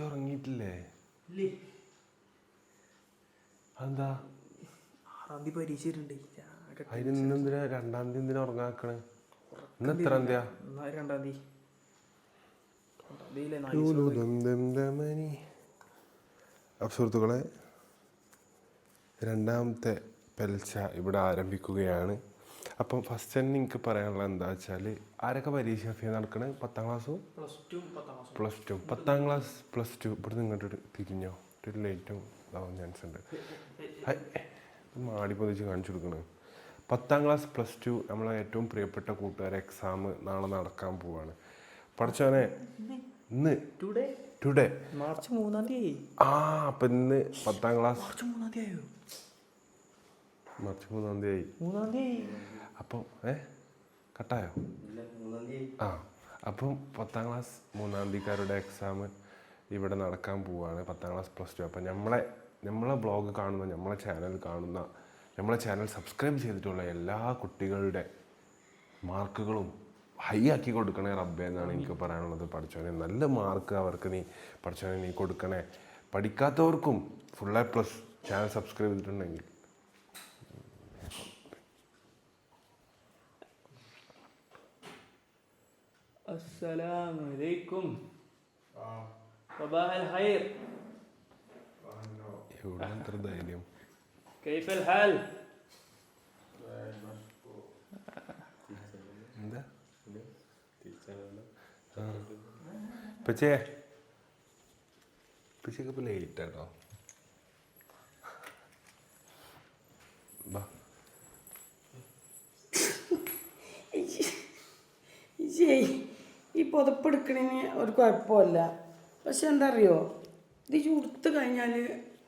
ഇജ്ജ് ഉറങ്ങിയിട്ടില്ലേ അതെന്താ? ആറാം തീയതി പരീക്ഷ വരുന്നുണ്ട്. അതിന് ഇന്ന് എന്തിനാ രണ്ടാം തീയതി എന്തിനാ ഉറങ്ങാക്കണേ? ഇന്ന് എത്ര എന്തിയാ രണ്ടാം തീയതി? സുഹൃത്തുക്കളെ രണ്ടാമത്തെ പെൽച്ച ഇവിടെ ആരംഭിക്കുകയാണ്. അപ്പം ഫസ്റ്റ് തന്നെ എനിക്ക് പറയാനുള്ളത് എന്താ വെച്ചാൽ ആരൊക്കെ പരീക്ഷ ഫീ നടക്കണേ? പത്താം ക്ലാസ്സും പ്ലസ് ടു പത്താം ക്ലാസ് പ്ലസ് ടു പത്താം ക്ലാസ് പ്ലസ് ടു ഇവിടെ ഇങ്ങോട്ട് തിരിഞ്ഞോ? ഒരു ലേറ്റും ഇതാവാൻ ചാൻസ് ഉണ്ട്. മാടി പൊതിച്ച് കാണിച്ചു കൊടുക്കണേ. പത്താം ക്ലാസ് പ്ലസ് ടു നമ്മളെ ഏറ്റവും പ്രിയപ്പെട്ട കൂട്ടുകാരെ എക്സാം നാളെ നടക്കാൻ പോവാണ്. പഠിച്ചവനെ ഇന്ന്. ടുഡേ ടുഡേ മാർച്ച് മൂന്നാം തീയതി. ആ അപ്പം ഇന്ന് പത്താം ക്ലാസ് മാർച്ച് മൂന്നാം തീയതി ആയോ? മാർച്ച് മൂന്നാം തീയതി. മൂന്നാം തീയതി. അപ്പം ഏ? കട്ടായോ? ആ. അപ്പം പത്താം ക്ലാസ് മൂന്നാം തീയതിക്കാരുടെ എക്സാം ഇവിടെ നടക്കാൻ പോവുകയാണ് പത്താം ക്ലാസ് പ്ലസ് ടു അപ്പം നമ്മളെ നമ്മളെ ബ്ലോഗ് കാണുന്ന നമ്മളെ ചാനൽ കാണുന്ന നമ്മളെ ചാനൽ സബ്സ്ക്രൈബ് ചെയ്തിട്ടുള്ള എല്ലാ കുട്ടികളുടെ മാർക്കുകളും ഹൈ ആക്കി കൊടുക്കണേ റബ്ബേ എന്നാണ് എനിക്ക് പറയാനുള്ളത്. പഠിച്ചവനെ നല്ല മാർക്ക് അവർക്ക് നീ പഠിച്ചവനെ നീ കൊടുക്കണേ. പഠിക്കാത്തവർക്കും full A plus channel subscribe ചെയ്തിട്ടുണ്ടെങ്കിൽ അസ്സലാമലൈക്കും صباح الخير എവിടെ അത്ര ധൈര്യം كيف الحال എന്താ പച്ചേ പച്ചയൊക്കെ ഇപ്പൊ ലേറ്റ് ആട്ടോ എടുക്കണതിന് ഒരു കുഴപ്പമില്ല. പക്ഷെ എന്താ അറിയോ ഇത് ചുടുത്ത് കഴിഞ്ഞാൽ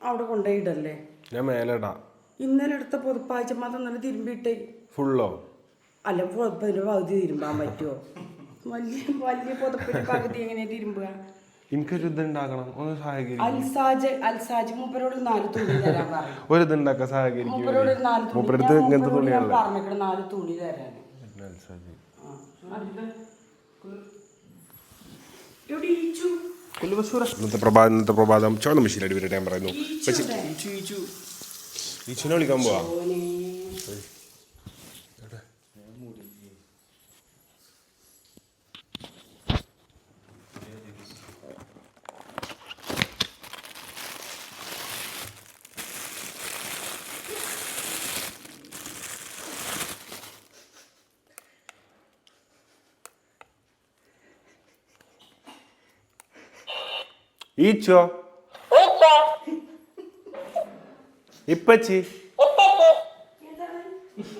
അവിടെ കൊണ്ടുപോയിടല്ലേ ഞാൻ മേലടാ ഇന്നലെ എടുത്ത പൊതുപ്പാഴ്ച മാത്രം നല്ല തിരുമ്പിയിട്ടേ ഫുള്ളോ? അല്ല പൊതുപ്പിന്റെ പകുതി തിരുമ്പാൻ പറ്റുമോ വലിയ വലിയ പൊതുപ്പിന്റെ പകുതി എങ്ങനെയാ തിരുമ്പുക? എനിക്കൊരു ഒന്ന് നാല് ഒരു ഇങ്ങനത്തെ നാല് തുണി തരാൻ അൽസാജി. ഇന്നത്തെ പ്രഭാതം മെഷീൻ അടിപൊളി പറയുന്നു. ഈച്ചു വിളിക്കാൻ പോവാ. ഈച്ചോ ഇപ്പച്ചി?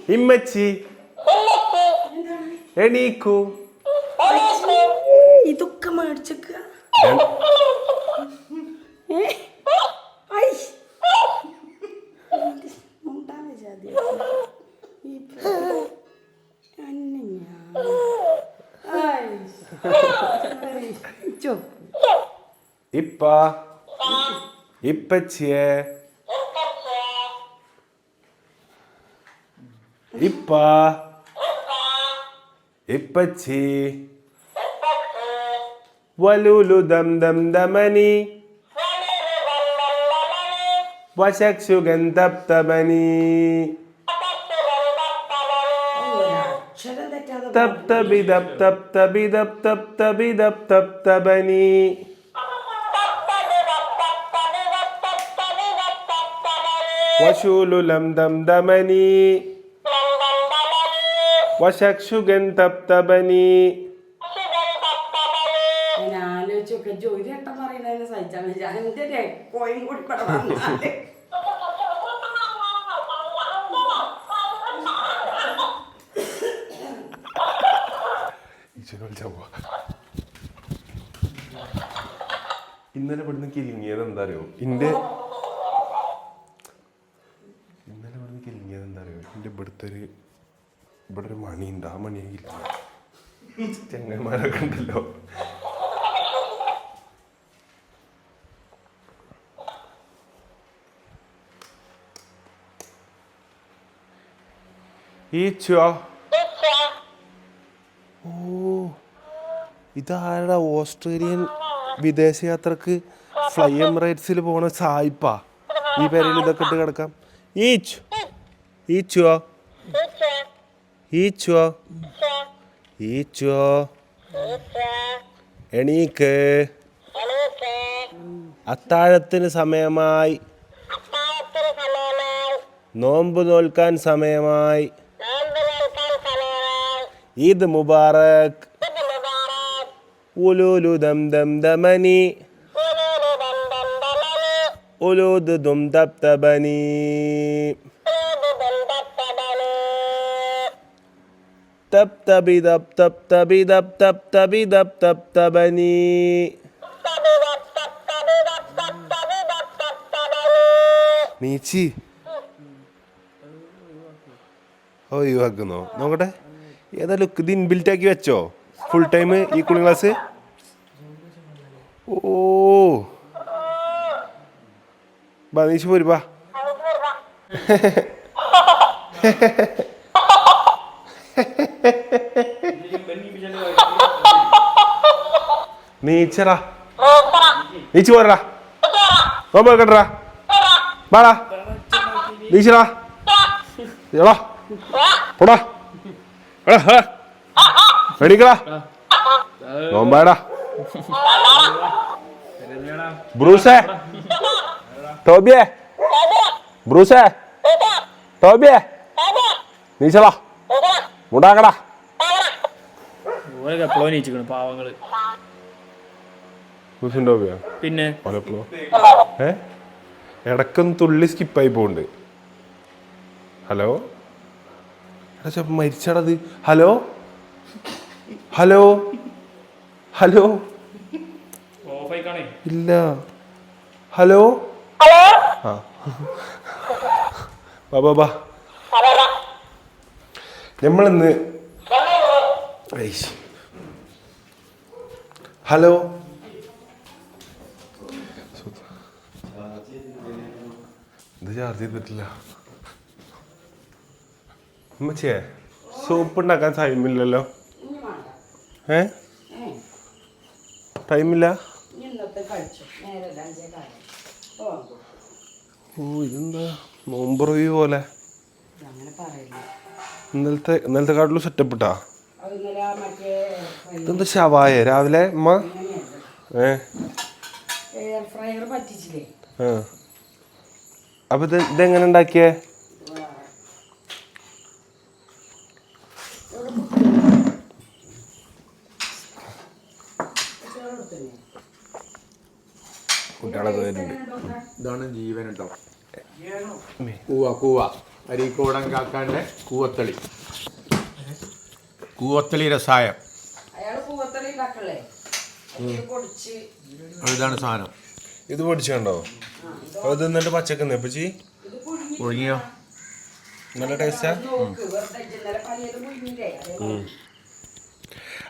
ഇമ്മച്ചി? എണീക്കൂ. ഇതൊക്കെ മേടിച്ചേക്ക. ഞാൻ- இப்பா, இப்பச்சியே. இப்பா, இப்பச்சி. वलुलु दम दम दमनी वशक्षु गंधप तबनी तब तबी दप तब तबी दप तबनी എന്റെ ദം ദമനി ഇവിടെ വന്നാൽ. ഇന്നലെ ഇവിടുന്ന് കിരിങ്ങിയത് എന്താ അറിയോ? ഇന്റെ ഇന്നലെ ഇവിടുന്ന് കിലിങ്ങിയത് എന്താ അറിയോ എന്റെ ഇവിടുത്തെ ഒരു ഇവിടെ ഒരു മണി ഉണ്ട് ആ മണിയെ കിലിങ്ങ ചെങ്ങന്മാരൊക്കെ ഉണ്ടല്ലോ. ഈച്ചോ? ഓ ഇതാരാ ഓസ്ട്രേലിയൻ വിദേശ യാത്രയ്ക്ക് ഫ്ലൈ എമിറേറ്റ്സിൽ പോണ സായിപ്പാ? ഈ പേരിൽ ഇതൊക്കെ ഇട്ട് കിടക്കാം. ഈച്ചു ഈച്ചുവോ ഈച്ചുവോ ഈച്ചോ? എണീക്ക്. അത്താഴത്തിന് സമയമായി. നോമ്പ് നോൽക്കാൻ സമയമായി. ഈദ് മുബാറക്. ഉലൂലു ദം ദം ദമനി. ഉലൂദ് ദും ദബ് തബ് തബി ദബ് തബ് തബി ദബ് തബ് തബി ദബ് തബ് തബനി നീച്ചി ഓ ഒഴിവാക്കുന്നോ നോക്കട്ടെ. ഏതാ ലുക്ക് ഇത് ഇൻബിൽറ്റ് ആക്കി വെച്ചോ? ഫുൾ ടൈം ഈ കൂളിംഗ് ക്ലാസ് ഓ. ബാ നീച്ച് പോര് ബാ. നീച്ചറാ നീച്ച് പോരടാ. നോമ്പ് വെക്കട്ടടാ വാടാ നീച്ചടാ. എടാ. പോടാ. എടാ ഹേ. എണീക്കടാ നോമ്പാടാ ബ്രൂസേ. ടോബിയെ. ബ്രൂസേ. ടോബിയെ. നീച്ചടാ. നീച്ചിക്കണം പാവങ്ങൾ. പിന്നെ? ഇടക്കൊന്ന് തുള്ളി സ്കിപ്പായി പോണ്ട് ഹലോ? മരിച്ചടത് ഹലോ? ഹലോ? ഹലോ? ഇല്ല. ഹലോ? ആ. ബാ ബാ ബാ. നമ്മളിന്ന് ഹലോ ഇത് ചാർജ് ചെയ്തിട്ടില്ല. അമ്മച്ചേ സൂപ്പ് ഉണ്ടാക്കാൻ ടൈമില്ലല്ലോ ഏ? ടൈമില്ല? ഓ ഇതെന്താ? നോമ്പുറവി പോലെ. അങ്ങനെ പറയില്ല. ഇന്നലത്തെ ഇന്നലത്തെ കാട്ടിലും സെറ്റപ്പ് ഇട്ടാ? അത് ഇന്നലെ ആ ഇതെന്താ ശവായ? രാവിലെ അമ്മ ഏ? എയർ ഫ്രയർ പറ്റിച്ചില്ലേ? ആ. അപ്പൊ ഇത് ഇതെങ്ങനെ ഉണ്ടാക്കിയേ? കുട്ടികളൊക്കെ വരുന്നുണ്ട്. ഇതാണ് ജീവൻ കേട്ടോ. കൂവ കൂവ അരീക്കോടൻ കാക്കാന്റെ കൂവത്തളി. കൂവത്തളി രസായം. ഇതാണ് സാധനം. ഇത് പൊടിച്ചുണ്ടോ അത് എന്നിട്ട് പച്ചക്കുന്നേ പുഴുങ്ങി ഒഴുകിയോ നല്ല ടേസ്റ്റാ? നോക്ക് വെറുതെ ഇന്നലെ പനിയത് പുഴുങ്ങിയില്ലേ? അതേ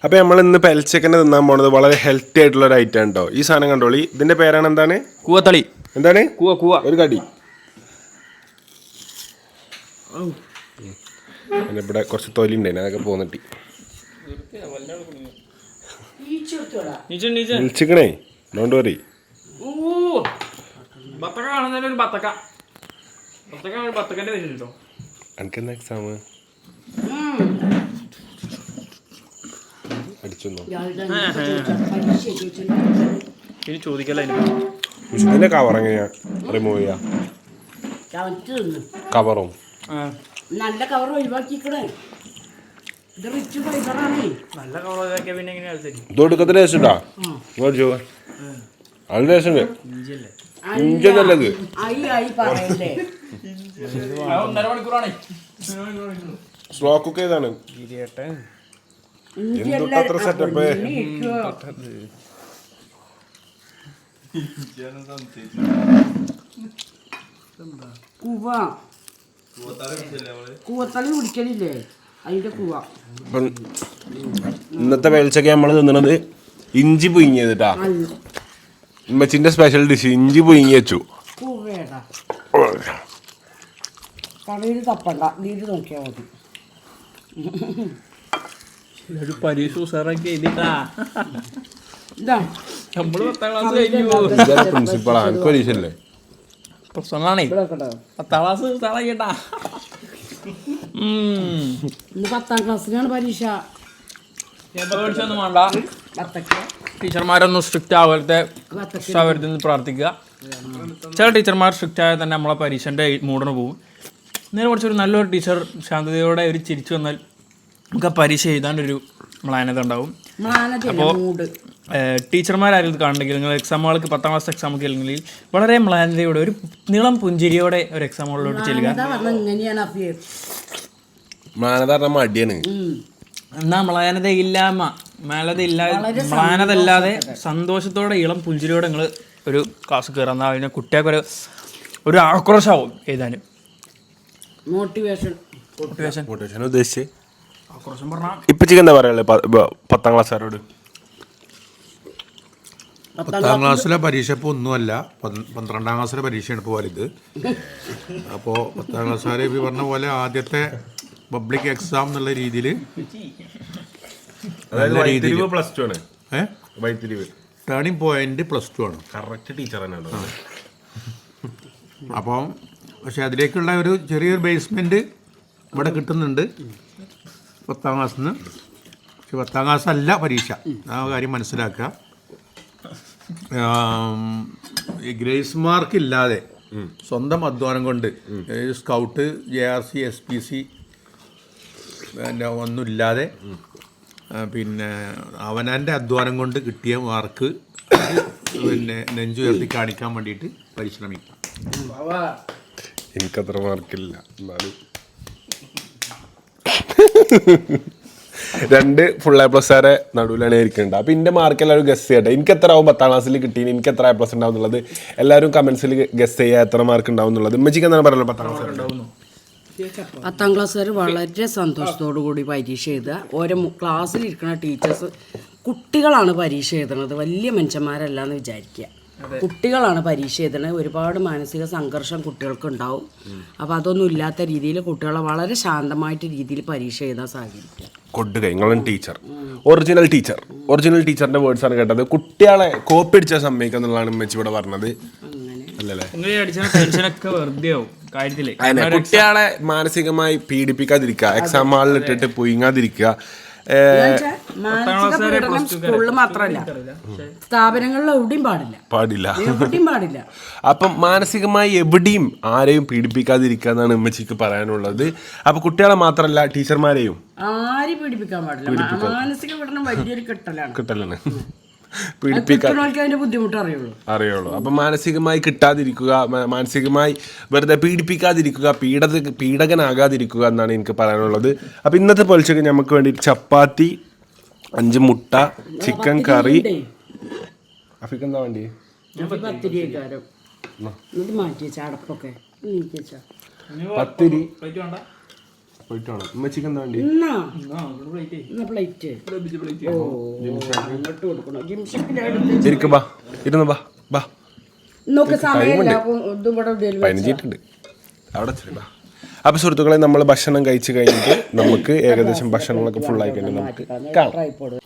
അപ്പൊ നമ്മൾ ഇന്ന് പെൽച്ചക്കനെ തിന്നാൻ പോണത് വളരെ ഹെൽത്തി ആയിട്ടുള്ള ഒരു ഐറ്റം ഉണ്ടോ ഈ സാധനം കണ്ടോളി. ഇതിന്റെ പേരാണ് എന്താണ്? കൂവത്തളി. എന്താണ്? കൂവ കൂവ. ഒരു കടി. പിന്നെ ഇവിടെ കുറച്ച് തൊലി ഉണ്ടായിരുന്നു അതൊക്കെ പോന്നിട്ട് വിളിച്ചിക്കണേ ഡോണ്ട് വറി ഊ ബത്തക്ക കാണുന്നതിന് ഒരു ബത്തക്ക. ബത്തക്ക ഒരു ബത്തക്കന്റെ പേര് കേട്ടോ എനിക്കെന്താ എക്സാം അടിച്ചൊന്നോ? ഇനി ചോദിക്കല്ല അതിന് ഇതിന്റെ കവർ എങ്ങനെയാ? റിമൂവ് ചെയ്യാ? കവറും നല്ല കവർ ഒഴിവാക്കിക്കണേ. ഇത് റിച്ച് ഫൈബറാണേ നല്ല കളറൊക്കെ പിന്നെ എങ്ങനെയാ തരും? ഇത് കൊടുക്കത്തെ ടേസ്റ്റ് ഉണ്ടാ മേടിച്ചോ നല്ല ഇഞ്ചിയല്ലേ? ഇഞ്ചി നല്ലത് സ്ലോ കുക്ക് ചെയ്താണ് ഇരിയട്ടെ. ഇഞ്ചി എന്തുട്ടാ അത്ര setup? കൂവ. കൂവത്തളി കുടിക്കലില്ലേ? അതിന്റെ കൂവ. ഇന്നത്തെ വെളിച്ചൊക്കെ നമ്മൾ തിന്നണത് ഇഞ്ചി പുയിങ്ങിയതിട്ടാ കേട്ടാ ഉമ്മച്ചിന്റെ സ്പെഷ്യൽ ഡിഷ് ഇഞ്ചി പുയിങ്ങി വെച്ചു. കൂവേടാ. തപ്പണ്ട. നീര് നോക്കിയാൽ മതി. ഒരു പരീക്ഷ ഉസാറാക്കി എഴുതിട്ടാ. നമ്മൾ പത്താം ക്ലാസ് കഴിഞ്ഞു. പ്രിൻസിപ്പളാണ് പരീക്ഷ പരീക്ഷയല്ലേ? പ്രശ്നമാണേ പത്താം ക്ലാസ് കേട്ടാ ഇന്ന് പത്താം ക്ലാസ്സിലാണ് പരീക്ഷ. വേണ്ട. ടീച്ചർമാരൊന്നും സ്ട്രിക്റ്റ് ആവരുത്തെ ആവരുതെന്ന് പ്രാർത്ഥിക്കുക. ചില ടീച്ചർമാർ സ്ട്രിക്റ്റ് ആയാൽ തന്നെ നമ്മളെ പരീക്ഷന്റെ മൂടണ് പോകും. നേരെ കുറച്ചൊരു നല്ലൊരു ടീച്ചർ ശാന്തതയോടെ ഒരു ചിരിച്ചു വന്നാൽ നമുക്ക് ആ പരീക്ഷ എഴുതാണ്ടൊരു മ്ലാനത ഉണ്ടാവും. മാനതയല്ല ഇത് കാണണമെങ്കിൽ നിങ്ങൾ എക്സാമുകൾക്ക് പത്താം ക്ലാസ് എക്സാമൊക്കെ അല്ലെങ്കിൽ വളരെ മ്ലാനതയോടെ ഒരു നീളം പുഞ്ചിരിയോടെ ഒരു എക്സാമുകളിലോട്ട് ചെല്ലുക. മടിയാണ്. എന്നാ മ്ലാനത ഇല്ലാമ മ്ലാനത ഇല്ലാതെ മ്ലാനത സന്തോഷത്തോടെ ഇളം പുഞ്ചിരിയോടെ നിങ്ങൾ ഒരു ക്ലാസ് കയറാൻ പിന്നെ അതിനെ കുട്ടികൾക്കൊരു ഒരു ആക്രോശമാവും എഴുതാനും. മോട്ടിവേഷൻ മോട്ടിവേഷൻ മോട്ടിവേഷൻ ഉദ്ദേശിച്ച്. ആക്രോശം പറഞ്ഞാൽ ഇപ്പച്ചിക്ക് എന്താ പറയാനുള്ളത് പത്താം ക്ലാസ്സുകാരോട് പത്താം ക്ലാസ്സിലെ പരീക്ഷ ഇപ്പോൾ ഒന്നുമല്ല. പന്ത് പന്ത്രണ്ടാം ക്ലാസ്സിലെ പരീക്ഷയാണ് ഇപ്പോൾ വലുത് അപ്പോൾ പത്താം ക്ലാസ്സുകാരെ ഇപ്പോൾ പറഞ്ഞ പോലെ ആദ്യത്തെ പബ്ലിക് എക്സാം എന്നുള്ള രീതിയിൽ അതായത് നല്ല രീതിയിൽ പ്ലസ് ടു ആണ്. ഏഹ് വൈത്തിരിവ് ടേണിംഗ് പോയിന്റ് പ്ലസ് ടു ആണ്. കറക്റ്റ് ടീച്ചർ തന്നെയാണ്. അപ്പം പക്ഷെ അതിലേക്കുള്ള ഒരു ചെറിയൊരു ബേസ്മെന്റ് ഇവിടെ കിട്ടുന്നുണ്ട് പത്താം ക്ലാസ്സിൽ നിന്ന് പക്ഷെ പത്താം ക്ലാസ് അല്ല പരീക്ഷ. ആ കാര്യം മനസ്സിലാക്കുക. ഗ്രേസ് മാർക്ക് ഇല്ലാതെ സ്വന്തം അധ്വാനം കൊണ്ട് scout J R C S P C പിന്നെ ഒന്നുമില്ലാതെ പിന്നെ അവനന്റെ അധ്വാനം കൊണ്ട് കിട്ടിയ മാർക്ക് പിന്നെ നെഞ്ചുയർത്തി കാണിക്കാൻ വേണ്ടിയിട്ട് പരിശ്രമിക്കാം. എനിക്കത്ര മാർക്കില്ല എന്നാലും. രണ്ട് ഫുൾ എ പ്ലസ് ആരെ നടുവിലാണ് ഇരിക്കുന്നുണ്ട് അപ്പൊ എന്റെ മാർക്ക് എല്ലാവരും ഗസ് ചെയ്യട്ടെ. എനിക്ക് എത്ര ആവും പത്താം ക്ലാസ്സിൽ കിട്ടി എനിക്ക് എത്ര എ പ്ലസ് ഉണ്ടാവും എന്നുള്ളത് എല്ലാവരും കമന്റ്സിൽ ഗസ് ചെയ്യുക എത്ര മാർക്ക് ഉണ്ടാവും എന്നുള്ളത്. ഉമ്മച്ചിക്ക് എന്താണ് പറയുന്നത് പത്താം ക്ലാസ് പത്താം ക്ലാസ്സുകാർ വളരെ സന്തോഷത്തോടു കൂടി പരീക്ഷ എഴുതുക. ഓരോ ക്ലാസ്സിൽ ഇരിക്കുന്ന ടീച്ചേഴ്സ് കുട്ടികളാണ് പരീക്ഷ എഴുതുന്നത്. വലിയ മനുഷ്യന്മാരല്ല എന്ന് വിചാരിക്കുക. കുട്ടികളാണ് പരീക്ഷ എഴുതുന്നത് ഒരുപാട് മാനസിക സംഘർഷം കുട്ടികൾക്ക് ഉണ്ടാവും അപ്പോൾ അതൊന്നും ഇല്ലാത്ത രീതിയിൽ കുട്ടികളെ വളരെ ശാന്തമായിട്ട് രീതിയിൽ പരീക്ഷ എഴുതാൻ സാധിക്കും. കൊടുക്കുക ടീച്ചർ. ഒറിജിനൽ ടീച്ചർ ഒറിജിനൽ ടീച്ചറിന്റെ വേർഡ്സ് ആണ് കേട്ടത്. കുട്ടികളെ കോപ്പി അടിച്ചാൽ സമ്മതിക്കുക എന്നുള്ളതാണ് ഇവിടെ പറഞ്ഞത്. കുട്ടികളെ മാനസികമായി പീഡിപ്പിക്കാതിരിക്കുക. എക്സാം ഹാളിൽ ഇട്ടിട്ട് പൊയിങ്ങാതിരിക്കുക സ്കൂളിൽ മാത്രമല്ല. സ്ഥാപനങ്ങളിൽ എവിടെയും പാടില്ല. പാടില്ല. എവിടെയും പാടില്ല. അപ്പം മാനസികമായി എവിടെയും ആരെയും പീഡിപ്പിക്കാതിരിക്കുക എന്നാണ് ഉമ്മച്ചിക്ക് പറയാനുള്ളത്. അപ്പൊ കുട്ടികളെ മാത്രമല്ല ടീച്ചർമാരെയും ആരെയും പീഡിപ്പിക്കാൻ പാടില്ല. മാനസിക പീഡനം വലിയൊരു കിട്ടലാണ്. കിട്ടലാണ്. പീഡിപ്പിക്കാൻ. കിട്ടണവർക്ക് അതിന്റെ ബുദ്ധിമുട്ട് അറിയുള്ളൂ. അറിയുള്ളൂ. അപ്പം മാനസികമായി കിട്ടാതിരിക്കുക മാനസികമായി വെറുതെ പീഡിപ്പിക്കാതിരിക്കുക പീഡ പീഡകനാകാതിരിക്കുക എന്നാണ് എനിക്ക് പറയാനുള്ളത്. അപ്പൊ ഇന്നത്തെ പൊലിച്ചൊക്കെ നമുക്ക് വേണ്ടി ചപ്പാത്തി അഞ്ച് മുട്ട ചിക്കൻ കറി. അഫിക്ക് എന്താ വേണ്ടി? പത്തിരി ഉമ്മച്ചിക്ക് എന്താ വേണ്ടി ഇരിക്ക് ബാ. ഇരുന്ന് ബാ. ബാ. അപ്പൊ പതിനഞ്ചിട്ടുണ്ട് അവിടെ ബാ. അപ്പൊ സുഹൃത്തുക്കളെ നമ്മൾ ഭക്ഷണം കഴിച്ചു കഴിഞ്ഞിട്ട് നമുക്ക് ഏകദേശം ഭക്ഷണങ്ങളൊക്കെ ഫുൾ ആയി കഴിഞ്ഞാൽ നമുക്ക് കാണാം.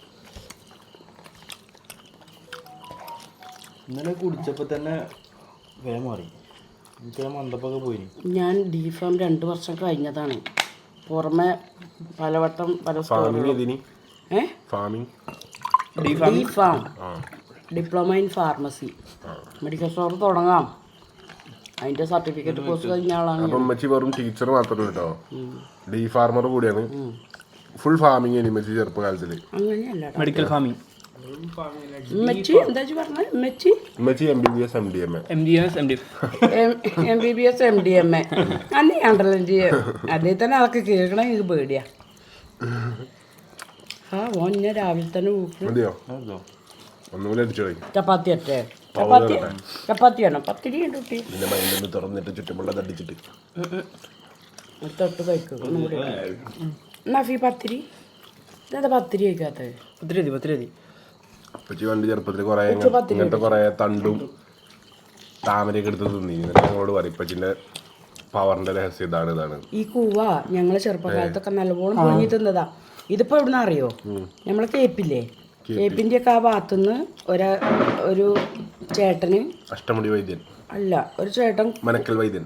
ഇന്നലെ കുടിച്ചപ്പോൾ തന്നെ വേമാറി മാറി. എനിക്ക് മന്ദപ്പൊക്കെ പോയി ഞാൻ ഡി ഫാം രണ്ട് വർഷം കഴിഞ്ഞതാണ്. പുറമെ പലവട്ടം പല ഏ? Farming D pharm diploma in pharmacy medical store തുടങ്ങാം. അതിന്റെ സർട്ടിഫിക്കറ്റ് കോഴ്സ് കഴിഞ്ഞ ആളാണ് അപ്പം ഉമ്മച്ചി വെറും ടീച്ചർ മാത്രമേ കേട്ടോ ഡി ഫാർമർ കൂടിയാണ്. ഫുൾ ഫാമിംഗ് ആണ് ഉമ്മച്ചി ചെറുപ്പകാലത്തിൽ. അങ്ങനെയല്ല മെഡിക്കൽ ഫാമിംഗ് മെച്ചി എന്താ പറഞ്ഞത് മെച്ചി ഉമ്മച്ചി? M B B S M D M A M D S M D M B B S M D M A അന്നെയാണ്ടല്ലോ എനിക്ക് അതേ തന്നെ അതൊക്കെ കേൾക്കണം എനിക്ക് പേടിയാ. ആ ഓൻ ഞാൻ രാവിലെ തന്നെ ചപ്പാത്തി അറ്റേ. ചപ്പാത്തി ചപ്പാത്തി വേണം. പത്തിരി ഉണ്ട് കുട്ടി. പിന്നെ മൈൻഡ് തുറന്നിട്ട് ചുറ്റുമുള്ളത് അടിച്ചിട്ട്. തൊട്ട് കഴിക്കും നഫി പത്തിരി? ഇതെന്താ പത്തിരി കഴിക്കാത്തത്? പത്തിരി മതി പത്തിരി മതി. ഉപ്പച്ചി പണ്ട് ചെറുപ്പത്തിൽ കുറെ ഇങ്ങനത്തെ കുറെ തണ്ടും താമരയൊക്കെ എടുത്ത് തിന്നി. എന്നിട്ട് ഞങ്ങളോട് പറയും ഇപ്പച്ചിന്റെ പവറിന്റെ രഹസ്യം ഇതാണ് ഇതാണ്. ഈ കൂവ ഞങ്ങളെ ചെറുപ്പകാലത്തൊക്കെ നല്ലപോലെ പൊങ്ങി തിന്നതാ. ഇതിപ്പോ എവിടുന്ന അറിയോ? നമ്മളെ കേപ്പില്ലേ? കേപ്പിന്റെ ഒക്കെ ആ ഭാഗത്തുനിന്ന് ഒരാ ഒരു ചേട്ടന് അഷ്ടമുടി വൈദ്യൻ. അല്ല ഒരു ചേട്ടൻ മനക്കൽ വൈദ്യൻ.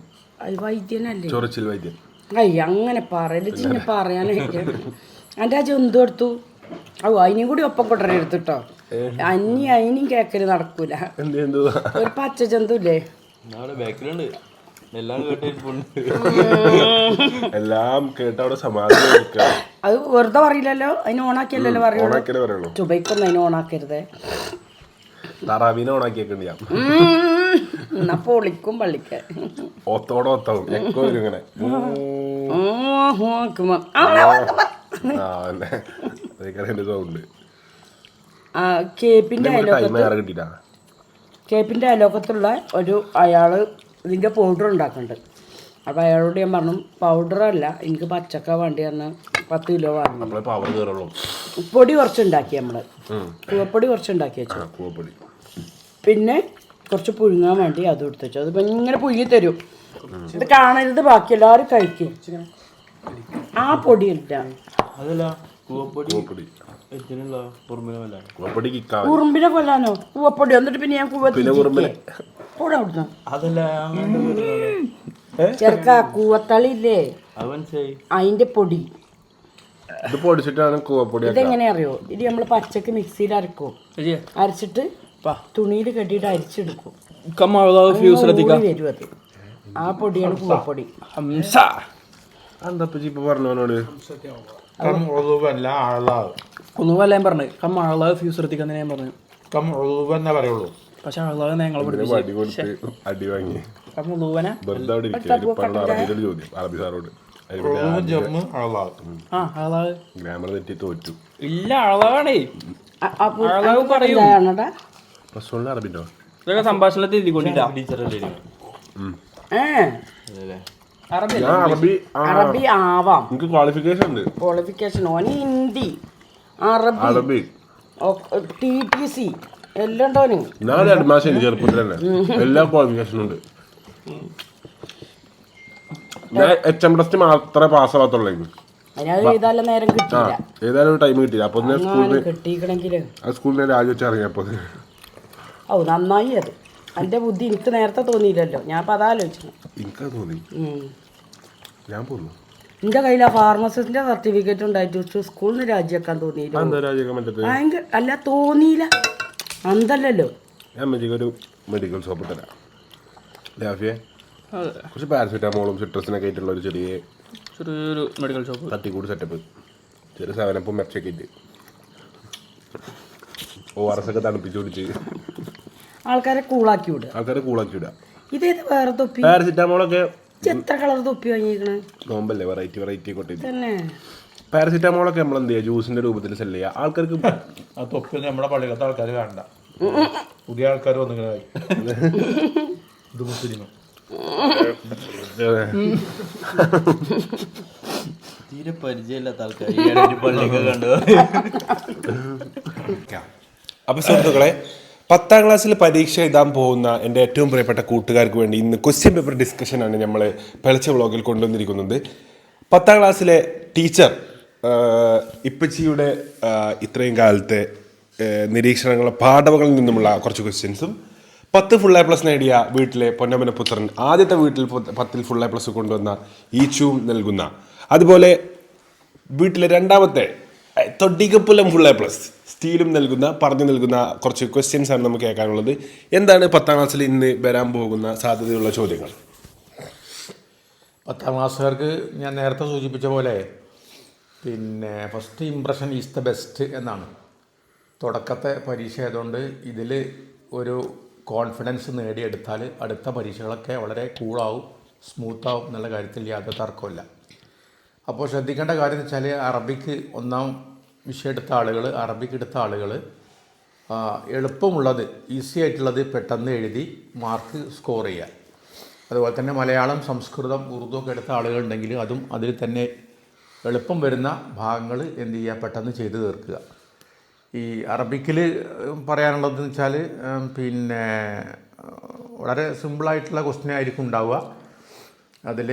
വൈദ്യനല്ലേ? ചൊറിച്ചിൽ വൈദ്യൻ. അയ്യ അങ്ങനെ പറയൽ ചിന്നെ പറയാനായിട്ട് എന്റെ ആ ജന്തു എടുത്തു. ഓ അതിനും കൂടി ഒപ്പം കൊണ്ടുവരാൻ എടുത്തിട്ടോ അന്നി അതിനും കേക്കൽ നടക്കൂല. ഒരു പച്ച ചന്തല്ലേ ഇല്ലേ നാളെ ബാക്കിലുണ്ട്. എല്ലാം കേട്ട് അവിടെ സമാധാനം. അത് വെറുതെ പറയില്ലല്ലോ? അതിന് ഓണാക്കിയല്ലോ പറയുള്ളൂ. ചുബൈക്കൊന്നും അതിന് ഓണാക്കരുതേ. താറാവീനെ ഓണാക്കിയേക്കണ്ട് ഞാൻ. എന്നാ പൊളിക്കും പള്ളിക്ക്. ഒത്തോടെ ഒത്താവും എക്കോ ഇങ്ങനെ. ആ. അല്ലേ. സൗണ്ട് കേപ്പിന്റെ അയലോക്കത്ത് കേപ്പിന്റെ അയലോക്കത്തുള്ള ഒരു അയാൾ ഇതിന്റെ പൗഡർ ഉണ്ടാക്കുന്നുണ്ട്. അപ്പോൾ അയാളോട് ഞാൻ പറഞ്ഞു പൗഡർ അല്ല എനിക്ക് പച്ചക്ക വേണ്ടി എന്ന് പത്ത് കിലോ വാങ്ങി. പൊടി കുറച്ച് ഉണ്ടാക്കി നമ്മൾ കൂവപ്പൊടി കുറച്ച് ഉണ്ടാക്കി വെച്ചു പിന്നെ കുറച്ച് പുഴുങ്ങാൻ വേണ്ടി അതും എടുത്ത് വെച്ചു. അത് ഇങ്ങനെ പുഴുങ്ങി തരും. ഇത് കാണരുത് ബാക്കി എല്ലാവരും കഴിക്കും. ആ പൊടിയില്ല. അതല്ല കൂവപ്പൊടി. കൂവപ്പൊടി കൂവപ്പൊടി ഉറുമ്പിനെ കൊല്ലാനോ? കൂവപ്പൊടി എന്നിട്ട് പിന്നെ ഞാൻ പിന്നെ ഉറുമ്പിനെ. കൂടെ അവിടുന്ന്. ചെറുക്ക കൂവത്തളി ഇല്ലേ അവൻ ചെയ് അതിന്റെ പൊടി. ഇത് പൊടിച്ചിട്ടാണ് കൂവപ്പൊടി. ഇതെങ്ങനെ അറിയോ ഇത് നമ്മൾ പച്ചക്ക് മിക്സിയിൽ അരക്കും. ശരിയാ അരച്ചിട്ട് തുണിയിൽ കെട്ടിയിട്ട് അരിച്ചെടുക്കും. കമ്മാളാവ് ഫ്യൂസ് ശ്രദ്ധിക്കാം ഊറി വരും അത്. ആ പൊടിയാണ് കൂവപ്പൊടി. ഹംസ എന്താ ഇപ്പൊ ഇപ്പൊ കം അളവ് ഒന്നുമല്ല ഞാൻ പറഞ്ഞു. കമ്മാളാവ് ഫ്യൂസ് ശ്രദ്ധിക്കാൻ ഞാൻ പറഞ്ഞു. കം ഉളുവെന്നേ പറയുള്ളൂ. പക്ഷെ അളവ് ഞങ്ങൾ അടി വാങ്ങി. അറബി സാറോട്. അളവ് ഗ്രാമർ തെറ്റി തോറ്റു. ഇല്ല അളവാണേ അ- ആ പൊടി- അളവ് പറയും. ഇതാണോടാ? പ്ലസ് വണ്ണിൽ അറബിണ്ടോ? ഇതൊക്കെ സംഭാഷണത്തിൽ എഴുതിക്കൊണ്ടിട്ടാ. ഏ. അറബി അറബി അറബി ആവാം. എനിക്ക് ക്വാളിഫിക്കേഷൻ ഉണ്ട്. ക്വാളിഫിക്കേഷൻ ഓന് ഹിന്ദി അറബി അറബി. ടി ടി സി എല്ലാം ഉണ്ടോന് ഞാൻ അഡ്മാഷൻ ചെറുപ്പത്തിൽ തന്നെ എല്ലാ ക്വാളിഫിക്കേഷനും ഉണ്ട്. ഞാൻ എച്ച് എം ടെസ്റ്റ് മാത്രമേ പാസ്സാവാത്തുള്ളൂ എനിക്ക്. അതിനത് നേരം കിട്ടിയില്ല ഏതായാലും ടൈം കിട്ടിയില്ല അപ്പൊ സ്കൂളിൽ അങ്ങനെ കിട്ടിയിക്കണെങ്കിൽ. ആ സ്കൂളിൽ നിന്ന് രാജിവെച്ച് ഇറങ്ങിയപ്പോ ഓ നന്നായി അത്. എന്റെ ബുദ്ധി എനിക്ക് നേരത്തെ തോന്നിയില്ലല്ലോ. ഞാൻ അപ്പം അതാലോചിച്ചു. എനിക്കത് തോന്നി. ഞാൻ പോന്നു. എന്റെ കയ്യിൽ ആ ഫാർമസിസ്റ്റിന്റെ സർട്ടിഫിക്കറ്റ് ഉണ്ടായിട്ട് സ്കൂളിൽ നിന്ന് രാജിവെക്കാൻ തോന്നിയില്ല. ഭയങ്കര അല്ല തോന്നിയില്ല. അന്തല്ലല്ലോ. ഞാൻ മെജിക്ക് ഒരു മെഡിക്കൽ ഷോപ്പ് തരാം. ലാഫിയെ കുറച്ച് പാരസിറ്റാമോളും സിട്രസിനൊക്കെ ആയിട്ടുള്ള ഒരു ചെറിയ ചെറിയൊരു മെഡിക്കൽ ഷോപ്പ് തട്ടിക്കൂട് സെറ്റപ്പ് ചെറിയ സെവനപ്പും മെച്ചൊക്കെ ഇട്ട് ഓ ആർ എസ് ഒക്കെ തണുപ്പിച്ച് കുടിച്ച്. ആൾക്കാരെ കൂളാക്കി വിടുക. ആൾക്കാരെ കൂളാക്കി വിടുക. ഇതേത് വേറെ തൊപ്പി? പാരസിറ്റാമോളൊക്കെ എത്ര കളർ തൊപ്പി വാങ്ങിയിരിക്കണേ നോമ്പല്ലേ വെറൈറ്റി വെറൈറ്റി കൊട്ടി തന്നെ. പാരസിറ്റാമോളൊക്കെ നമ്മൾ എന്ത് ചെയ്യുക ജ്യൂസിന്റെ രൂപത്തിൽ സെല്ല് ചെയ്യുക ആൾക്കാർക്ക് ആ തൊപ്പി നമ്മുടെ പള്ളിയിലത്തെ ആൾക്കാർ കാണണ്ട. പുതിയ ആൾക്കാർ വന്നിങ്ങനെ ഇത് മുസ്ലിം. തീരെ പരിചയമില്ലാത്ത ആൾക്കാർ അപ്പൊ പള്ളിയൊക്കെ കണ്ടു. അപ്പോൾ സുഹൃത്തുക്കളെ പത്താം ക്ലാസ്സിൽ പരീക്ഷ എഴുതാൻ പോകുന്ന എന്റെ ഏറ്റവും പ്രിയപ്പെട്ട കൂട്ടുകാർക്ക് വേണ്ടി ഇന്ന് ക്വസ്റ്റ്യൻ പേപ്പർ ഡിസ്കഷനാണ് നമ്മൾ പിളച്ച വ്ളോഗിൽ കൊണ്ടുവന്നിരിക്കുന്നത്. പത്താം ക്ലാസ്സിലെ ടീച്ചർ ഇപ്പച്ചിയുടെ ഇത്രയും കാലത്തെ നിരീക്ഷണങ്ങളെ പാഠവങ്ങളിൽ നിന്നുമുള്ള കുറച്ച് ക്വസ്റ്റ്യൻസും പത്ത് ഫുൾ എ പ്ലസ് നേടിയ വീട്ടിലെ പൊന്നമന പുത്രൻ ആദ്യത്തെ വീട്ടിൽ പത്ത് പത്തിൽ ഫുൾ എ പ്ലസ് കൊണ്ടുവന്ന ഈച്ചുവും നൽകുന്ന. അതുപോലെ വീട്ടിലെ രണ്ടാമത്തെ തൊട്ടിക്കപ്പുലം ഫുൾ എ പ്ലസ് സ്റ്റീലും നൽകുന്ന പറഞ്ഞു നൽകുന്ന കുറച്ച് ക്വസ്റ്റ്യൻസ് ആണ് നമുക്ക് കേൾക്കാനുള്ളത്. എന്താണ് പത്താം ക്ലാസ്സിൽ ഇന്ന് വരാൻ പോകുന്ന സാധ്യതയുള്ള ചോദ്യങ്ങൾ? പത്താം ക്ലാസ്സുകാർക്ക് ഞാൻ നേരത്തെ സൂചിപ്പിച്ച പോലെ പിന്നെ first impression is the best എന്നാണ്. തുടക്കത്തെ പരീക്ഷ ആയതുകൊണ്ട് ഇതിൽ ഒരു കോൺഫിഡൻസ് നേടിയെടുത്താൽ അടുത്ത പരീക്ഷകളൊക്കെ വളരെ കൂളാവും സ്മൂത്താവും എന്നുള്ള കാര്യത്തിൽ യാതൊരു തർക്കമില്ല അപ്പോൾ ശ്രദ്ധിക്കേണ്ട കാര്യം എന്ന് വെച്ചാൽ അറബിക്ക് ഒന്നാം വിഷയം എടുത്ത ആളുകൾ അറബിക്ക് എടുത്ത ആളുകൾ എളുപ്പമുള്ളത് ഈസി ആയിട്ടുള്ളത് പെട്ടെന്ന് എഴുതി മാർക്ക് സ്കോർ ചെയ്യുക. അതുപോലെ തന്നെ മലയാളം സംസ്കൃതം ഉറുദു ഒക്കെ എടുത്ത ആളുകളുണ്ടെങ്കിൽ അതും അതിൽ തന്നെ എളുപ്പം വരുന്ന ഭാഗങ്ങൾ എന്ത് ചെയ്യുക? പെട്ടെന്ന് ചെയ്തു തീർക്കുക. ഈ അറബിക്കിൽ പറയാനുള്ളതെന്ന് വെച്ചാൽ പിന്നെ വളരെ സിമ്പിളായിട്ടുള്ള ക്വസ്റ്റ്യൻ ആയിരിക്കും ഉണ്ടാവുക. അതിൽ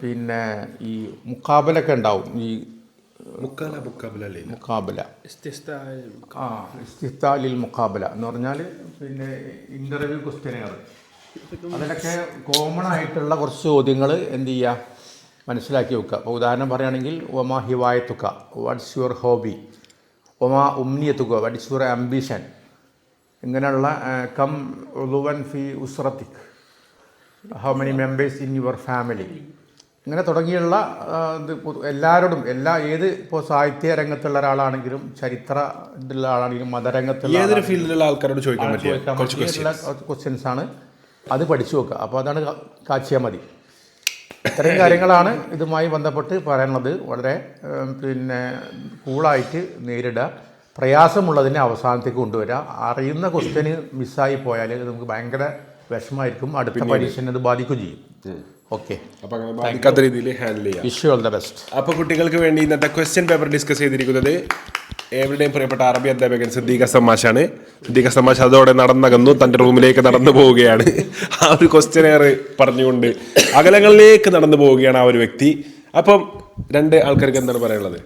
പിന്നെ ഈ മുക്കാബലൊക്കെ ഉണ്ടാവും. ഈ മുക്കാല മുക്കാബല അല്ലേ? മുക്കാബല. ആ ഇസ്തിത്താലിൽ മുക്കാബല എന്ന് പറഞ്ഞാൽ പിന്നെ ഇന്റർവ്യൂ ക്വസ്റ്റ്യനുകൾ അതിലൊക്കെ കോമൺ ആയിട്ടുള്ള കുറച്ച് ചോദ്യങ്ങൾ എന്ത് ചെയ്യുക മനസ്സിലാക്കി വെക്കുക. അപ്പോൾ ഉദാഹരണം പറയുകയാണെങ്കിൽ ഒമാ ഹിവായത്തുക്ക വാട്ട്സ് യുവർ ഹോബി ഒമാ ഉമ്നിയത്തുക്ക വാട്ട്സ് യുവർ അംബിഷൻ ഇങ്ങനെയുള്ള കം ഉലുവൻ ഫി ഉസ്രത്തിക് how many members in your family ഇങ്ങനെ തുടങ്ങിയുള്ള ഇത് എല്ലാവരോടും എല്ലാ ഏത് ഇപ്പോൾ സാഹിത്യ രംഗത്തുള്ള ഒരാളാണെങ്കിലും ചരിത്ര ഇതിലുള്ള ആളാണെങ്കിലും മതരംഗത്തുള്ള ഏതൊരു ഫീൽഡിലുള്ള ആൾക്കാരോട് ചോദിക്കാൻ പറ്റിയ ക്വസ്റ്റ്യൻസ് ആണ്. അത് പഠിച്ചു വെക്കുക. അപ്പോൾ അതാണ് കാച്ചിയ കാച്ചിയാൽ മതി. ഇത്രയും കാര്യങ്ങളാണ് ഇതുമായി ബന്ധപ്പെട്ട് പറയുന്നത് വളരെ പിന്നെ കൂളായിട്ട് നേരിടുക. പ്രയാസമുള്ളതിനെ അവസാനത്തേക്ക് കൊണ്ടുവരിക. അറിയുന്ന ക്വസ്റ്റ്യന് മിസ്സായി പോയാൽ നമുക്ക് ഭയങ്കര വിഷമമായിരിക്കും. അടുത്ത പരീക്ഷനെ അത് ബാധിക്കുകയും ചെയ്യും. ഓക്കെ. അങ്ങനെ ബാധിക്കാത്ത രീതിയിൽ ഹാൻഡിൽ ചെയ്യാം. വിഷ് ഓൾ ദ ബെസ്റ്റ് അപ്പോൾ കുട്ടികൾക്ക് വേണ്ടി ഇന്നത്തെ ക്വസ്റ്റ്യൻ പേപ്പർ ഡിസ്കസ് ചെയ്തിരിക്കുന്നത് എവിടെയും പ്രിയപ്പെട്ട അറബി അധ്യാപകൻ സിദ്ദീഖ സമാഷാണ് സിദ്ദീഖ സമാഷ് അതോടെ നടന്നകന്നു തന്റെ റൂമിലേക്ക് നടന്നു പോവുകയാണ്. ആ ഒരു ക്വസ്റ്റ്യൻ എയർ പറഞ്ഞുകൊണ്ട് അകലങ്ങളിലേക്ക് നടന്നു പോവുകയാണ് ആ ഒരു വ്യക്തി. അപ്പം രണ്ട് ആൾക്കാർക്ക് എന്താണ് പറയാനുള്ളത്?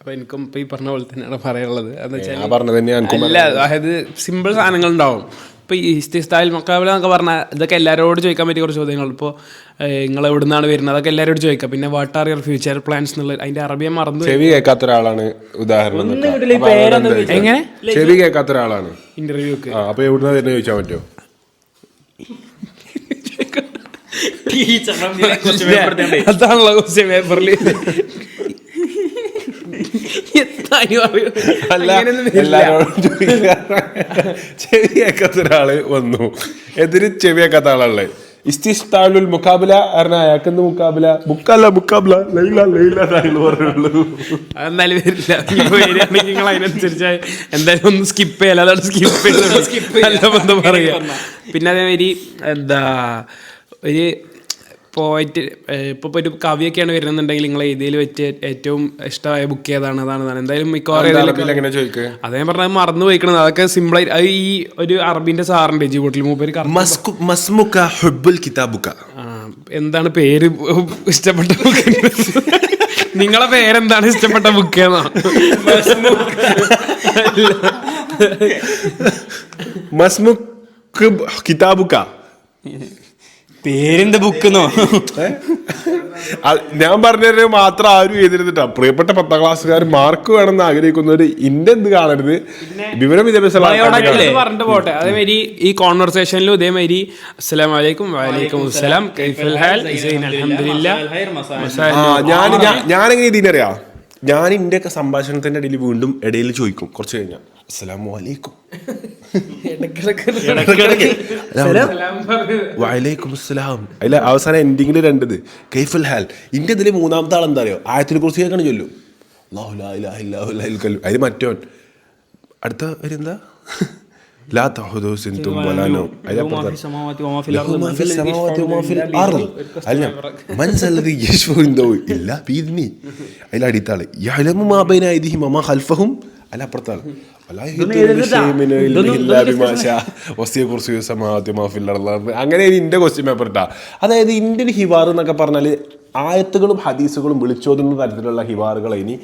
അപ്പൊ എനിക്കും ഇപ്പൊ ഈ പറഞ്ഞ പോലെ തന്നെയാണ് പറയാനുള്ളത്. അല്ല അതായത് സിമ്പിൾ സാധനങ്ങൾ ഉണ്ടാവും ഇപ്പൊ ഈ ഇസ്തിസ്തായിൽ മക്കാബില എന്നൊക്കെ പറഞ്ഞാൽ ഇതൊക്കെ എല്ലാവരോട് ചോദിക്കാൻ പറ്റിയ കുറച്ച് ചോദ്യങ്ങൾ ഇപ്പോൾ നിങ്ങൾ എവിടെ നിന്നാണ് വരുന്നത്? അതൊക്കെ എല്ലാവരോടും ചോദിക്കുക പിന്നെ what are your future plans എന്നുള്ള അതിന്റെ അറബിയെ മറന്നു ചെവി കേൾക്കാത്ത ഒരാളാണ് ഉദാഹരണം? എങ്ങനെ? ചെവി കേൾക്കാത്ത ഒരാളാണ്. ഇന്റർവ്യൂ ഒക്കെ എവിടെ എവിടുന്ന വരുന്നത് ചോദിച്ചാൽ പറ്റുമോ അതാണല്ലോ ക്വസ്റ്റ്യൻ പേപ്പറിൽ അല്ല എല്ലാരോടും ഒരാൾ വന്നു. എതിര് ചെവിയാക്കാത്ത ആളല്ലേ ഇസ്തിസ്താലുൽ മുക്കാബില അയാൾക്ക് അയാൾക്കെന്ത് മുക്കാബില ബുക്കല്ല മുക്കാബില ലൈല ലൈല നിങ്ങൾ അതിനനുസരിച്ച് എന്തായാലും ഒന്ന് സ്കിപ്പ് ചെയ്യല അതാണ് സ്കിപ്പ് ചെയ്ത് എന്താ പറയാ? പിന്നെ അതേമാതിരി എന്താ ഒരു പോയിട്ട് ഇപ്പൊ ഇപ്പൊ ഒരു കവിയൊക്കെയാണ് വരുന്നുണ്ടെങ്കിൽ നിങ്ങൾ ഇതിൽ വെച്ച് ഏറ്റവും ഇഷ്ടമായ ബുക്ക് ഏതാണ്? അതാണ് അതാണ്. എന്തായാലും മിക്കവാറും അതേ പറഞ്ഞാൽ മറന്നു പോയിക്കണത് അതൊക്കെ സിമ്പിൾ ആയി. അത് ഈ ഒരു അറബിന്റെ സാറിന്റെ ജീവിതത്തിൽ മൂപ്പര് കറ- മസ്കു ഹുബ്ബുൽ കിതാബുക എന്താണ് പേര്? ഇഷ്ടപ്പെട്ട ബുക്ക് നിങ്ങളെ പേരെന്താണ് ഇഷ്ടപ്പെട്ട ബുക്ക് എന്നാ മസ്മുക്ക് കിതാബുക പേരെന്ത് ബുക്കെന്നോ? ഞാൻ പറഞ്ഞത് മാത്രം ആരും എഴുതിരുന്നിട്ട പ്രിയപ്പെട്ട പത്താം ക്ലാസ്സുകാർ മാർക്ക് വേണമെന്ന് ആഗ്രഹിക്കുന്നവര് ഇന്റെ എന്ത് കാണരുത്? വിവരം വിദ്യാഭ്യാസം പോട്ടെ. അതേമാതിരി ഈ കോൺവെർസേഷനിലും ഇതേമാതിരി അസ്സലാം വലൈക്കും വലൈക്കും അസ്സലാം കൈഫുൽ ഹാൽ സൈൻ അൽഹംദുലില്ലാ ആ ഞാൻ ഞാൻ- ഞാനെങ്ങനെ ഇതിനറിയാം? ഞാൻ ഇന്റെ ഒക്കെ സംഭാഷണത്തിന്റെ ഇടയിൽ വീണ്ടും ഇടയിൽ ചോദിക്കും. കുറച്ച് കഴിഞ്ഞാൽ അസ്സലാമു അലൈക്കും. വലൈക്കും അസ്സലാം. അതിലെ അവസാനം എൻഡിങ്ങിൽ രണ്ടത്. കൈഫുൽ ഹാൽ. ഇന്റെ ഇതിൽ മൂന്നാമത്തെ ആൾ എന്താ അറിയോ? ആയത്തിനെ കുറിച്ച് കേൾക്കണം ചൊല്ലും. അല്ലാഹു ലാ ഇലാഹ ഇല്ലല്ലാഹു അൽ ഹയ്യുൽ ഖയ്യൂം. അതിൽ മറ്റോൻ അടുത്ത ഒരു എന്താ ലാ തഹുദു സിൻതും വലാനോ അതിലപ്പുറത്ത് له ما في السماوات وما في الأرض അല്ല മനസ്സല്ലത് യശ്വന്തോ ഇല്ല ബീദ്നി അതിൽ അടിത്താള് യഹലമു മാ ബൈന ഐദിഹിം വമാ ഖൽഫഹും അല്ല അപ്പുറത്താണ് വലാ യഹീതുന ബിശൈഇൻ മിൻ ഇൽമിഹി ഇല്ലാ ബിമാ ശാ. വസിയ കുർസിയു സമാവാതി വമാ ഫിൽ അർള്. അങ്ങനെ ഇന്റെ ക്വസ്റ്റ്യൻ പേപ്പർ ഇട്ടാ അതായത് ഇന്ത്യൻ ഹിവാർ എന്നൊക്കെ പറഞ്ഞാൽ ആയത്തുകളും ഹദീസുകളും വിളിച്ചോതുന്ന തരത്തിലുള്ള ഹിവാറുകൾ ഇനി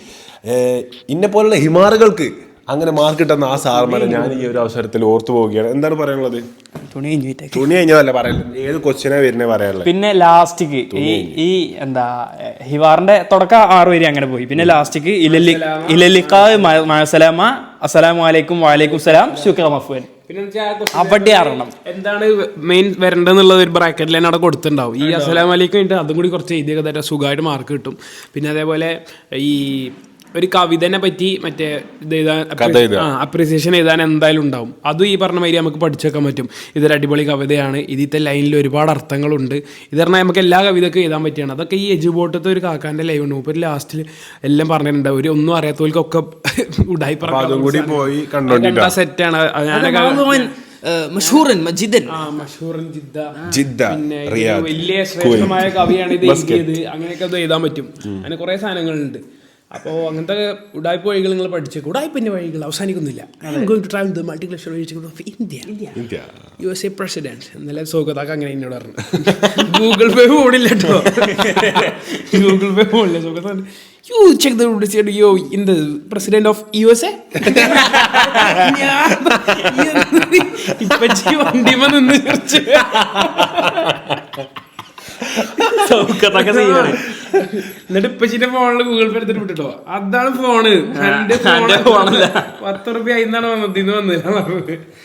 ഏഹ്, ഇന്നെ പോലുള്ള ഹിമാറുകൾക്ക് അങ്ങനെ മാർക്ക് കിട്ടുന്ന ആ സാർമാരെ ഞാൻ ഈ ഒരു അവസരത്തിൽ ഓർത്തു പോവുകയാണ്. എന്താണ് പറയാനുള്ളത്? തുണി തുണി കഴിഞ്ഞതല്ല പറയുന്നത് ഏത് കൊച്ചിനെ വരുന്ന പറയാനുള്ളത് പിന്നെ ലാസ്റ്റിക്ക് ഈ ഈ എന്താ ഹിവാറിന്റെ തുടക്കം ആറ് വരെ അങ്ങനെ പോയി. പിന്നെ ലാസ്റ്റിക്ക് ഇലല്ലിക്കാ മഴസലാമ. അസ്സലാമു അലൈക്കും വാലൈക്കും സലാം ശുക്ര അവിടെ അറിയണം എന്താണ് മെയിൻ വരേണ്ടതെന്നുള്ളത് ഒരു ബ്രാക്കറ്റിൽ തന്നെ അവിടെ കൊടുത്തിട്ടുണ്ടാവും. ഈ അസ്സലാം അലൈക്കും അതും കൂടി കുറച്ച് എഴുതിയൊക്കെ തരാം സുഖമായിട്ട് മാർക്ക് കിട്ടും. പിന്നെ അതേപോലെ ഈ ഒരു കവിതനെ പറ്റി മറ്റേ ഇത് എഴുതാൻ. അപ്രീസിയേഷൻ എഴുതാൻ എന്തായാലും ഉണ്ടാവും. അതും ഈ പറഞ്ഞ മാതിരി നമുക്ക് പഠിച്ചു വെക്കാൻ പറ്റും. ഇതൊരു അടിപൊളി കവിതയാണ്. ഇതിത്തെ ലൈനിൽ ഒരുപാട് അർത്ഥങ്ങളുണ്ട്. ഇത് പറഞ്ഞാൽ നമുക്ക് എല്ലാ കവിതക്കും എഴുതാൻ പറ്റിയാണ്. അതൊക്കെ ഈ എജുബോട്ടത്തെ ഒരു കാക്കാന്റെ ലൈവ് ഉണ്ട്. മൂപ്പര് ലാസ്റ്റിൽ എല്ലാം പറഞ്ഞിട്ടുണ്ട്. ഒരു ഒന്നും അറിയാത്തവർക്കൊക്കെ ഉടായി പറഞ്ഞു സെറ്റാണ് ഞാനൊക്കെ മഷൂറൻ മജിദൻ. ആ, മഷൂറൻ ജിദ്ദ. ജിദ്ദ പിന്നെ ഇത് വലിയ ശ്രേഷ്ഠമായ കവിയാണ് ഇത് എഴുതിയത്. അങ്ങനെയൊക്കെ അത് എഴുതാൻ പറ്റും. അങ്ങനെ കുറെ സാധനങ്ങളുണ്ട്. അപ്പോൾ അങ്ങനത്തെ ഉടായ്പ വഴികൾ നിങ്ങൾ പഠിച്ചേക്കും ഉടായ്പിന്റെ വഴികൾ അവസാനിക്കുന്നില്ല. Going to travel the multiplication of India India U S A president ഇന്നലെ സോഗതാക്ക് അങ്ങനെ എന്നോട് പറഞ്ഞു. ഗൂഗിൾ പേ ഫോണില്ല കേട്ടോ ഗൂഗിൾ പേ ഫോണില്ല സോഗത you check the yo in the president of U S A ഇപ്പച്ചി വണ്ടിമ നിന്ന് സൗഖ്യത്തൊക്കെ ചെയ്യാണ് എന്നിട്ട് ഇപ്പച്ചിന്റെ ഫോണിൽ ഗൂഗിൾ പേ എടുത്തിട്ട് വിട്ടിട്ടോ? അതാണ് ഫോണ് എന്റെ ഫോണല്ല. പത്ത് റുപ്യ അയിന്നാണ് വന്നത് ഇന്ന് വന്നില്ല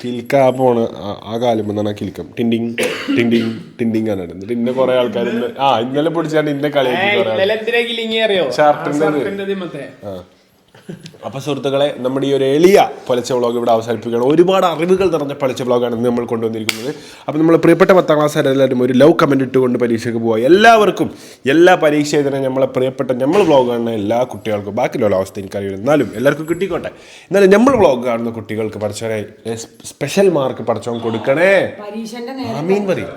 കിൽക്ക ആ ഫോണ് ആ- കാലം എന്നാണ് കിൽക്കം. ടിൻഡിങ് ടിൻഡിങ് ടിൻഡിങ് ആണ് എന്നിട്ട് ഇന്ന കുറെ ആൾക്കാർ ആ ഇന്നലെ പിടിച്ചാണ്ട് ഇന്ന കളിയാക്കി കുറെ ആൾക്കാര്. ഇന്നലെ എന്തിനാ കിലിങ്ങി അറിയോ? ഷർട്ടിന്റെ അപ്പൊ സുഹൃത്തുക്കളെ നമ്മുടെ ഈ ഒരു എളിയ പൊലച്ച വ്ളോഗ് ഇവിടെ അവസാനിപ്പിക്കുകയാണ്. ഒരുപാട് അറിവുകൾ നിറഞ്ഞ പൊലച്ച വ്ളോഗാണ് ഇന്ന് നമ്മൾ കൊണ്ടുവന്നിരിക്കുന്നത്. അപ്പം നമ്മൾ പ്രിയപ്പെട്ട പത്താം ക്ലാസ് എല്ലാവരും ഒരു ലവ് കമന്റ് ഇട്ടുകൊണ്ട് പരീക്ഷയ്ക്ക് പോവുക എല്ലാവർക്കും എല്ലാ പരീക്ഷ എഴുതുന്ന നമ്മളെ പ്രിയപ്പെട്ട നമ്മൾ വ്ളോഗ് കാണുന്ന എല്ലാ കുട്ടികൾക്കും ബാക്കിയുള്ള അവസ്ഥ എനിക്കറിയില്ല. എന്നാലും എല്ലാവർക്കും കിട്ടിക്കോട്ടെ. എന്നാലും നമ്മൾ വ്ളോഗ് കാണുന്ന കുട്ടികൾക്ക് പഠിച്ചവരെ സ്പെഷ്യൽ മാർക്ക് പഠിച്ചവൻ കൊടുക്കണേ. മീൻ പറയും.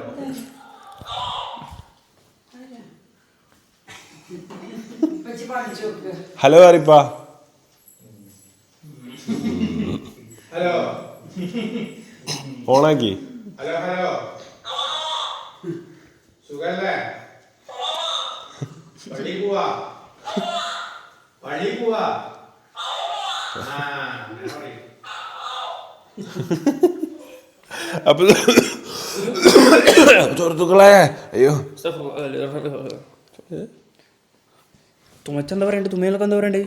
ഹലോ അറിപ്പ ഹലോ. ഓണാക്കി ഹലോ ഹലോ. സുഖല്ലേ? പള്ളി പോവാ? പള്ളി പോവാ. അപ്പൊ സുഹൃത്തുക്കളെ അയ്യോ. തുമച്ചെന്താ പറയണ്ടേ? തുമ്മയിലൊക്കെ എന്താ പറയണ്ടേ?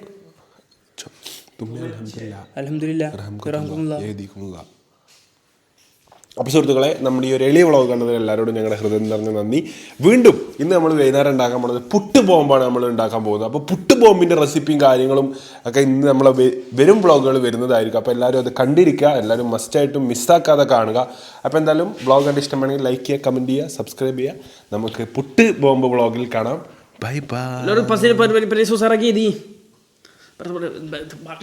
അപ്പോൾ സുഹൃത്തുക്കളെ നമ്മുടെ ഈ ഒരു എളിയ വ്ളോഗ് കണ്ടതിൽ എല്ലാവരോടും ഞങ്ങളുടെ ഹൃദയം നിറഞ്ഞ നന്ദി. വീണ്ടും ഇന്ന് നമ്മൾ വൈകുന്നേരം ഉണ്ടാക്കാൻ പോകുന്നത് പുട്ട് ബോംബാണ് നമ്മൾ ഉണ്ടാക്കാൻ പോകുന്നത്. അപ്പോൾ പുട്ട് ബോംബിന്റെ റെസിപ്പിയും കാര്യങ്ങളും ഒക്കെ ഇന്ന് നമ്മളെ വരും വ്ളോഗുകൾ വരുന്നതായിരിക്കും. അപ്പോൾ എല്ലാവരും അത് കണ്ടിരിക്കുക. എല്ലാവരും മസ്റ്റായിട്ടും മിസ്സാക്കാതെ കാണുക. അപ്പോൾ എന്തായാലും വ്ളോഗ് കണ്ട് ഇഷ്ടമാണെങ്കിൽ ലൈക്ക് ചെയ്യുക കമന്റ് ചെയ്യുക സബ്സ്ക്രൈബ് ചെയ്യുക. നമുക്ക് പുട്ട് ബോംബ് വ്ളോഗിൽ കാണാം. Bye bye Para...